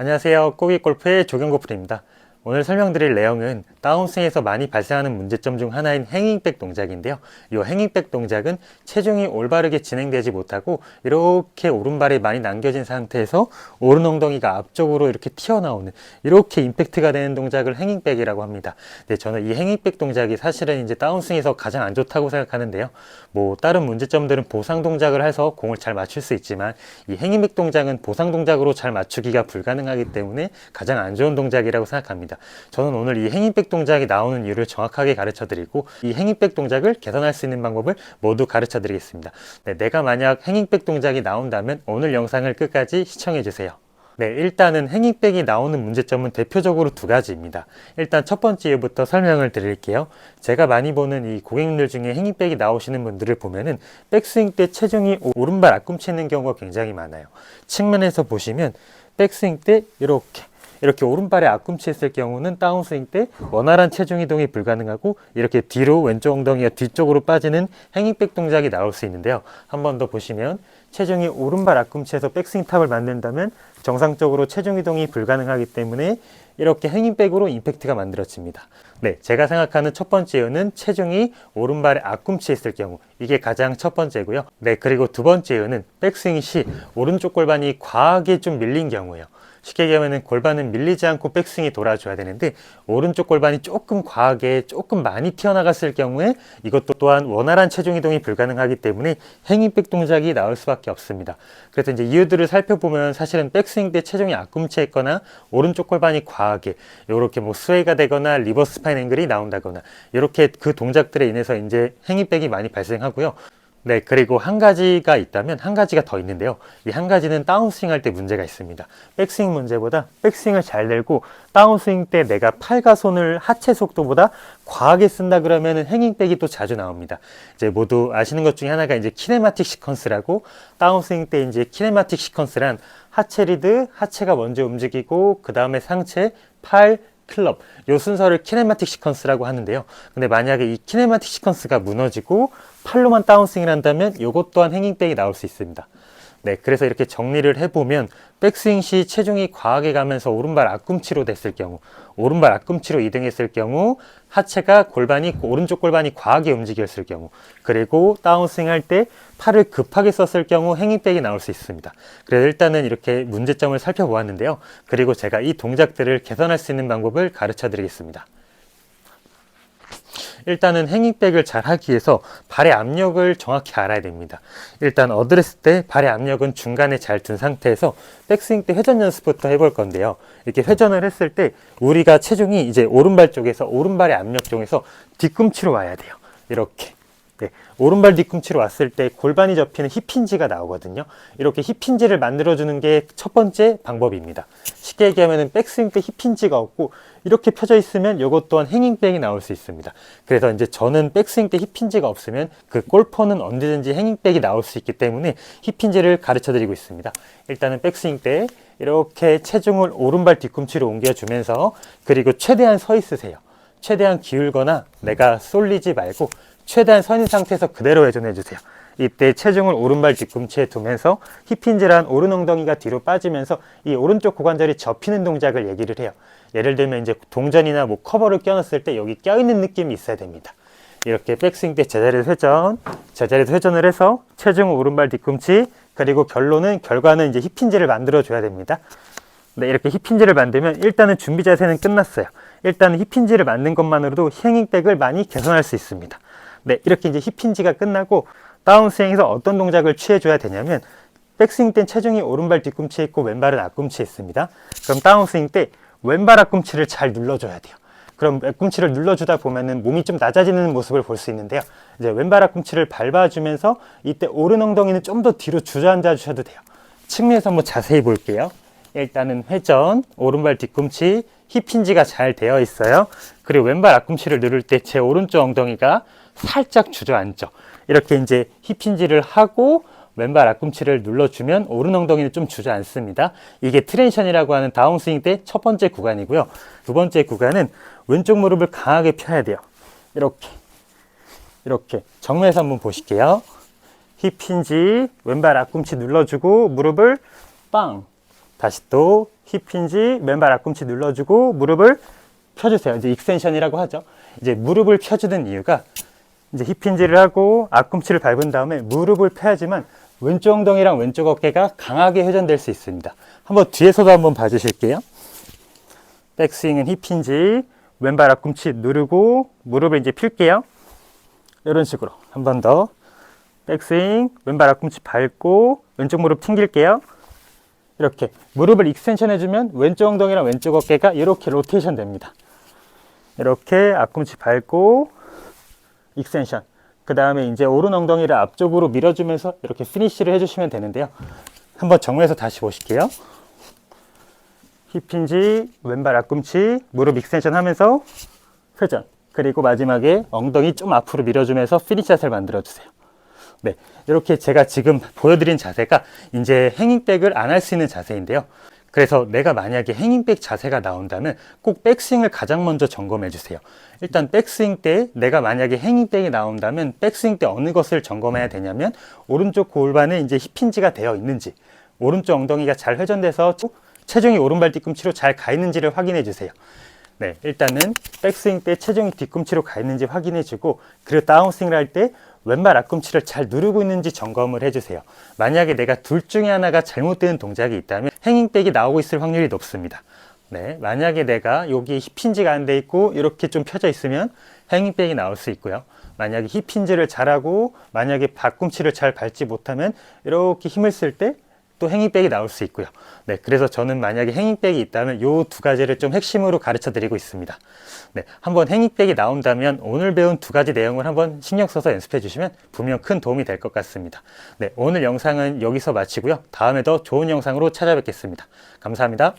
안녕하세요. 꼬기골프의 조경고프입니다. 오늘 설명드릴 내용은 다운스윙에서 많이 발생하는 문제점 중 하나인 행잉백 동작인데요. 이 행잉백 동작은 체중이 올바르게 진행되지 못하고 이렇게 오른발이 많이 남겨진 상태에서 오른 엉덩이가 앞쪽으로 이렇게 튀어나오는 이렇게 임팩트가 되는 동작을 행잉백이라고 합니다. 네, 저는 이 행잉백 동작이 사실은 이제 다운스윙에서 가장 안 좋다고 생각하는데요. 뭐 다른 문제점들은 보상 동작을 해서 공을 잘 맞출 수 있지만 이 행잉백 동작은 보상 동작으로 잘 맞추기가 불가능하기 때문에 가장 안 좋은 동작이라고 생각합니다. 저는 오늘 이 행잉백 동작이 나오는 이유를 정확하게 가르쳐 드리고 이 행잉백 동작을 개선할 수 있는 방법을 모두 가르쳐 드리겠습니다. 네, 내가 만약 행잉백 동작이 나온다면 오늘 영상을 끝까지 시청해 주세요. 네, 일단은 행잉백이 나오는 문제점은 대표적으로 두 가지입니다. 일단 첫 번째 이유부터 설명을 드릴게요. 제가 많이 보는 이 고객님들 중에 행잉백이 나오시는 분들을 보면은 백스윙 때 체중이 오른발 앞꿈치에 있는 경우가 굉장히 많아요. 측면에서 보시면 백스윙 때 이렇게 이렇게 오른발에 앞꿈치 있을 경우는 다운스윙 때 원활한 체중 이동이 불가능하고 이렇게 뒤로 왼쪽 엉덩이가 뒤쪽으로 빠지는 행잉백 동작이 나올 수 있는데요. 한 번 더 보시면 체중이 오른발 앞꿈치에서 백스윙 탑을 만든다면 정상적으로 체중 이동이 불가능하기 때문에 이렇게 행잉백으로 임팩트가 만들어집니다. 네, 제가 생각하는 첫 번째 이유는 체중이 오른발의 앞꿈치에 있을 경우 이게 가장 첫 번째고요. 네, 그리고 두 번째 이유는 백스윙 시 오른쪽 골반이 과하게 좀 밀린 경우예요. 쉽게 얘기하면 골반은 밀리지 않고 백스윙이 돌아줘야 되는데 오른쪽 골반이 조금 과하게 조금 많이 튀어나갔을 경우에 이것도 또한 원활한 체중 이동이 불가능하기 때문에 행잉백 동작이 나올 수밖에 없습니다. 그래서 이제 이유들을 살펴보면 사실은 백스윙 때 체중이 앞꿈치에 있거나 오른쪽 골반이 과하게 이렇게 뭐 스웨이가 되거나 리버스 스파인 앵글이 나온다거나 이렇게 그 동작들에 인해서 이제 행잉백이 많이 발생하고요. 네, 그리고 한 가지가 있다면 한 가지가 더 있는데요. 이 한 가지는 다운스윙 할 때 문제가 있습니다. 백스윙 문제보다 백스윙을 잘 들고 다운스윙 때 내가 팔과 손을 하체 속도보다 과하게 쓴다 그러면은 행잉백이 또 자주 나옵니다. 이제 모두 아시는 것 중에 하나가 이제 키네마틱 시퀀스라고 다운스윙 때 이제 키네마틱 시퀀스란 하체 리드, 하체가 먼저 움직이고 그 다음에 상체, 팔, 클럽 요 순서를 키네마틱 시퀀스라고 하는데요. 근데 만약에 이 키네마틱 시퀀스가 무너지고 팔로만 다운스윙을 한다면 요것 또한 행잉백이 나올 수 있습니다. 네, 그래서 이렇게 정리를 해보면 백스윙 시 체중이 과하게 가면서 오른발 앞꿈치로 됐을 경우, 오른발 앞꿈치로 이동했을 경우, 하체가 골반이 오른쪽 골반이 과하게 움직였을 경우, 그리고 다운스윙 할 때 팔을 급하게 썼을 경우 행잉백이 나올 수 있습니다. 그래서 일단은 이렇게 문제점을 살펴보았는데요. 그리고 제가 이 동작들을 개선할 수 있는 방법을 가르쳐 드리겠습니다. 일단은 행잉백을 잘 하기 위해서 발의 압력을 정확히 알아야 됩니다. 일단 어드레스 때 발의 압력은 중간에 잘 둔 상태에서 백스윙 때 회전 연습부터 해볼 건데요. 이렇게 회전을 했을 때 우리가 체중이 이제 오른발 쪽에서 오른발의 압력 쪽에서 뒤꿈치로 와야 돼요. 이렇게. 네, 오른발 뒤꿈치로 왔을 때 골반이 접히는 힙힌지가 나오거든요. 이렇게 힙힌지를 만들어주는 게 첫 번째 방법입니다. 쉽게 얘기하면 백스윙 때 힙힌지가 없고 이렇게 펴져 있으면 이것 또한 행잉백이 나올 수 있습니다. 그래서 이제 저는 백스윙 때 힙힌지가 없으면 그 골퍼는 언제든지 행잉백이 나올 수 있기 때문에 힙힌지를 가르쳐 드리고 있습니다. 일단은 백스윙 때 이렇게 체중을 오른발 뒤꿈치로 옮겨주면서 그리고 최대한 서 있으세요. 최대한 기울거나 내가 쏠리지 말고 최대한 서 있는 상태에서 그대로 회전해 주세요. 이때 체중을 오른발 뒤꿈치에 두면서 힙힌지란 오른 엉덩이가 뒤로 빠지면서 이 오른쪽 고관절이 접히는 동작을 얘기를 해요. 예를 들면 이제 동전이나 뭐 커버를 껴놨을 때 여기 껴있는 느낌이 있어야 됩니다. 이렇게 백스윙 때 제자리에서 회전, 제자리에서 회전을 해서 체중 오른발 뒤꿈치 그리고 결론은 결과는 이제 힙힌지를 만들어 줘야 됩니다. 네, 이렇게 힙힌지를 만들면 일단은 준비 자세는 끝났어요. 일단은 힙힌지를 만든 것만으로도 행잉백을 많이 개선할 수 있습니다. 네, 이렇게 이제 힙힌지가 끝나고 다운스윙에서 어떤 동작을 취해줘야 되냐면 백스윙 땐 체중이 오른발 뒤꿈치에 있고 왼발은 앞꿈치에 있습니다. 그럼 다운스윙 때 왼발 앞꿈치를 잘 눌러줘야 돼요. 그럼 앞꿈치를 눌러주다 보면은 몸이 좀 낮아지는 모습을 볼 수 있는데요. 이제 왼발 앞꿈치를 밟아주면서 이때 오른 엉덩이는 좀 더 뒤로 주저앉아 주셔도 돼요. 측면에서 한번 자세히 볼게요. 일단은 회전, 오른발 뒤꿈치, 힙힌지가 잘 되어 있어요. 그리고 왼발 앞꿈치를 누를 때 제 오른쪽 엉덩이가 살짝 주저앉죠. 이렇게 이제 힙힌지를 하고 왼발 앞꿈치를 눌러주면 오른 엉덩이는 좀 주저앉습니다. 이게 트랜션이라고 하는 다운스윙 때 첫 번째 구간이고요. 두 번째 구간은 왼쪽 무릎을 강하게 펴야 돼요. 이렇게. 이렇게. 정면에서 한번 보실게요. 힙힌지, 왼발 앞꿈치 눌러주고 무릎을 빵. 다시 또 힙힌지 맨발 앞꿈치 눌러주고 무릎을 펴주세요. 이제 익스텐션이라고 하죠. 이제 무릎을 펴주는 이유가 이제 힙힌지를 하고 앞꿈치를 밟은 다음에 무릎을 펴야지만 왼쪽 엉덩이랑 왼쪽 어깨가 강하게 회전될 수 있습니다. 한번 뒤에서도 한번 봐주실게요. 백스윙은 힙힌지 왼발 앞꿈치 누르고 무릎을 이제 필게요. 이런 식으로 한 번 더 백스윙 왼발 앞꿈치 밟고 왼쪽 무릎 튕길게요. 이렇게 무릎을 익스텐션 해주면 왼쪽 엉덩이랑 왼쪽 어깨가 이렇게 로테이션 됩니다. 이렇게 앞꿈치 밟고 익스텐션. 그 다음에 이제 오른 엉덩이를 앞쪽으로 밀어주면서 이렇게 피니쉬를 해주시면 되는데요. 한번 정면에서 다시 보실게요. 힙힌지, 왼발 앞꿈치, 무릎 익스텐션 하면서 회전. 그리고 마지막에 엉덩이 좀 앞으로 밀어주면서 피니샷을 만들어주세요. 네, 이렇게 제가 지금 보여드린 자세가 이제 행잉백을 안 할 수 있는 자세인데요. 그래서 내가 만약에 행잉백 자세가 나온다면 꼭 백스윙을 가장 먼저 점검해 주세요. 일단 백스윙 때 내가 만약에 행잉백이 나온다면 백스윙 때 어느 것을 점검해야 되냐면 오른쪽 골반에 이제 힙힌지가 되어 있는지 오른쪽 엉덩이가 잘 회전돼서 체중이 오른발 뒤꿈치로 잘 가 있는지를 확인해 주세요. 네, 일단은 백스윙 때 체중이 뒤꿈치로 가 있는지 확인해 주고 그리고 다운스윙을 할 때 왼발 앞꿈치를 잘 누르고 있는지 점검을 해주세요. 만약에 내가 둘 중에 하나가 잘못되는 동작이 있다면 행잉백이 나오고 있을 확률이 높습니다. 네, 만약에 내가 여기 힙힌지가 안 돼 있고 이렇게 좀 펴져 있으면 행잉백이 나올 수 있고요. 만약에 힙힌지를 잘하고 만약에 발꿈치를 잘 밟지 못하면 이렇게 힘을 쓸때 또 행잉백이 나올 수 있고요. 네, 그래서 저는 만약에 행잉백이 있다면 요 두 가지를 좀 핵심으로 가르쳐 드리고 있습니다. 네, 한번 행잉백이 나온다면 오늘 배운 두 가지 내용을 한번 신경 써서 연습해 주시면 분명 큰 도움이 될 것 같습니다. 네, 오늘 영상은 여기서 마치고요. 다음에 더 좋은 영상으로 찾아뵙겠습니다. 감사합니다.